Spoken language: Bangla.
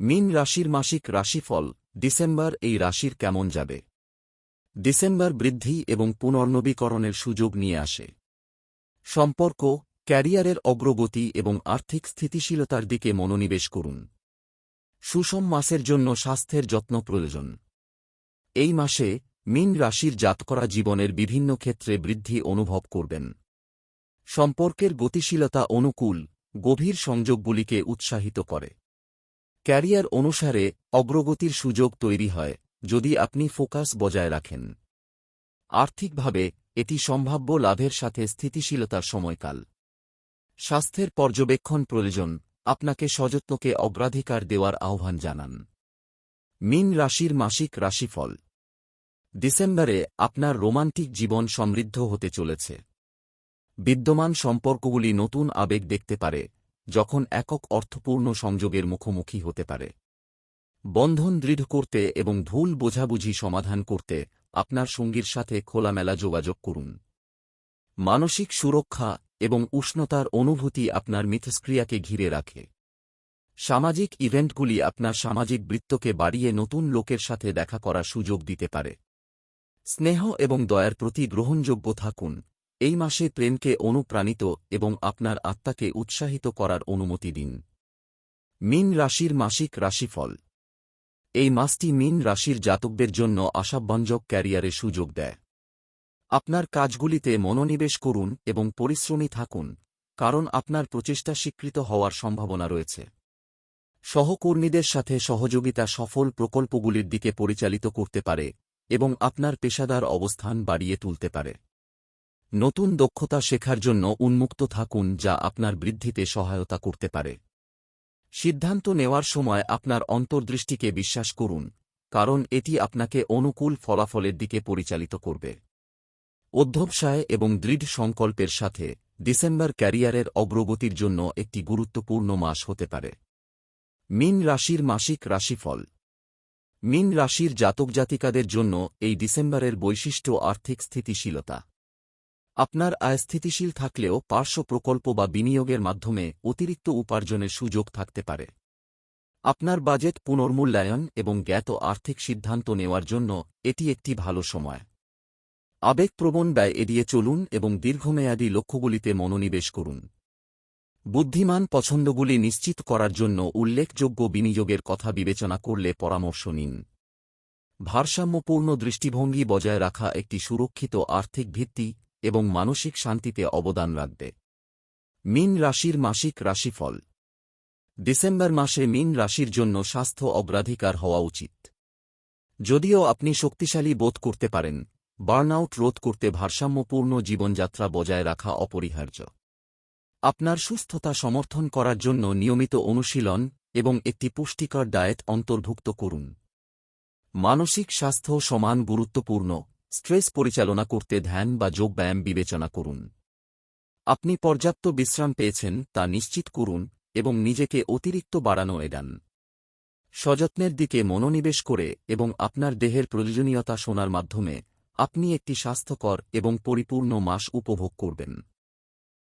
মিন রাশির মাসিক রাশিফল, ডিসেম্বর এই রাশির কেমন যাবে? ডিসেম্বর বৃদ্ধি এবং পুনর্নবীকরণের সুযোগ নিয়ে আসে। সম্পর্ক, ক্যারিয়ারের অগ্রগতি এবং আর্থিক স্থিতিশীলতার দিকে মনোনিবেশ করুন। সুষম মাসের জন্য স্বাস্থ্যের যত্ন প্রয়োজন। এই মাসে মিন রাশির জাতকরা জীবনের বিভিন্ন ক্ষেত্রে বৃদ্ধি অনুভব করবেন। সম্পর্কের গতিশীলতা অনুকূল, গভীর সংযোগগুলিকে উৎসাহিত করে। ক্যারিয়ার অনুসারে অগ্রগতির সুযোগ তৈরি হয়, যদি আপনি ফোকাস বজায় রাখেন। আর্থিকভাবে, এটি সম্ভাব্য লাভের সাথে স্থিতিশীলতার সময়কাল। স্বাস্থ্যের পর্যবেক্ষণ প্রয়োজন, আপনাকে সযত্নকে অগ্রাধিকার দেওয়ার আহ্বান জানান। মিন রাশির মাসিক রাশিফল। ডিসেম্বরে আপনার রোমান্টিক জীবন সমৃদ্ধ হতে চলেছে। বিদ্যমান সম্পর্কগুলি নতুন আবেগ দেখতে পারে। যখন একক অর্থপূর্ণ সংযোগের মুখোমুখি হতে পারে। বন্ধন দৃঢ় করতে এবং ভুল বোঝাবুঝি সমাধান করতে আপনার সঙ্গীর সাথে খোলামেলা যোগাযোগ করুন। মানসিক সুরক্ষা এবং উষ্ণতার অনুভূতি আপনার মিথস্ক্রিয়াকে ঘিরে রাখে। সামাজিক ইভেন্টগুলি আপনার সামাজিক বৃত্তকে বাড়িয়ে নতুন লোকের সাথে দেখা করার সুযোগ দিতে পারে। স্নেহ এবং দয়ার প্রতি গ্রহণযোগ্য থাকুন। এই মাসে প্রেমকে অনুপ্রাণিত এবং আপনার আত্মাকে উৎসাহিত করার অনুমতি দিন। মিন রাশির মাসিক রাশিফল। এই মাসটি মিন রাশির জাতকদের জন্য আশাব্যঞ্জক ক্যারিয়ারে সুযোগ দেয়। আপনার কাজগুলিতে মনোনিবেশ করুন এবং পরিশ্রমী থাকুন, কারণ আপনার প্রচেষ্টা স্বীকৃত হওয়ার সম্ভাবনা রয়েছে। সহকর্মীদের সাথে সহযোগিতা সফল প্রকল্পগুলির দিকে পরিচালিত করতে পারে এবং আপনার পেশাদার অবস্থান বাড়িয়ে তুলতে পারে। নতুন দক্ষতা শেখার জন্য উন্মুক্ত থাকুন যা আপনার বৃদ্ধিতে সহায়তা করতে পারে। সিদ্ধান্ত নেওয়ার সময় আপনার অন্তর্দৃষ্টিকে বিশ্বাস করুন, কারণ এটি আপনাকে অনুকূল ফলাফলের দিকে পরিচালিত করবে। অধ্যবসায় এবং দৃঢ় সংকল্পের সাথে ডিসেম্বর ক্যারিয়ারের অগ্রগতির জন্য একটি গুরুত্বপূর্ণ মাস হতে পারে। মিন রাশির মাসিক রাশিফল। মিন রাশির জাতক জাতিকাদের জন্য এই ডিসেম্বরের বৈশিষ্ট্য আর্থিক স্থিতিশীলতা। আপনার আয় স্থিতিশীল থাকলেও পার্শ্ব প্রকল্প বা বিনিয়োগের মাধ্যমে অতিরিক্ত উপার্জনের সুযোগ থাকতে পারে। আপনার বাজেট পুনর্মূল্যায়ন এবং জ্ঞাত আর্থিক সিদ্ধান্ত নেওয়ার জন্য এটি একটি ভালো সময়। আবেগপ্রবণ ব্যয় এড়িয়ে চলুন এবং দীর্ঘমেয়াদী লক্ষ্যগুলিতে মনোনিবেশ করুন। বুদ্ধিমান পছন্দগুলি নিশ্চিত করার জন্য উল্লেখযোগ্য বিনিয়োগের কথা বিবেচনা করলে পরামর্শ নিন। ভারসাম্যপূর্ণ দৃষ্টিভঙ্গি বজায় রাখা একটি সুরক্ষিত আর্থিক ভিত্তি এবং মানসিক শান্তিতে অবদান রাখবে। মিন রাশির মাসিক রাশিফল। ডিসেম্বর মাসে মিন রাশির জন্য স্বাস্থ্য অগ্রাধিকার হওয়া উচিত। যদিও আপনি শক্তিশালী বোধ করতে পারেন, বার্নআউট রোধ করতে ভারসাম্যপূর্ণ জীবনযাত্রা বজায় রাখা অপরিহার্য। আপনার সুস্থতা সমর্থন করার জন্য নিয়মিত অনুশীলন এবং একটি পুষ্টিকর ডায়েট অন্তর্ভুক্ত করুন। মানসিক স্বাস্থ্য সমান গুরুত্বপূর্ণ। স্ট্রেস পরিচালনা করতে ধ্যান বা যোগব্যায়াম বিবেচনা করুন। আপনি পর্যাপ্ত বিশ্রাম পেয়েছেন তা নিশ্চিত করুন এবং নিজেকে অতিরিক্ত বাড়ানো এড়ান। সযত্নের দিকে মনোনিবেশ করে এবং আপনার দেহের প্রয়োজনীয়তা শোনার মাধ্যমে আপনি একটি স্বাস্থ্যকর এবং পরিপূর্ণ মাস উপভোগ করবেন।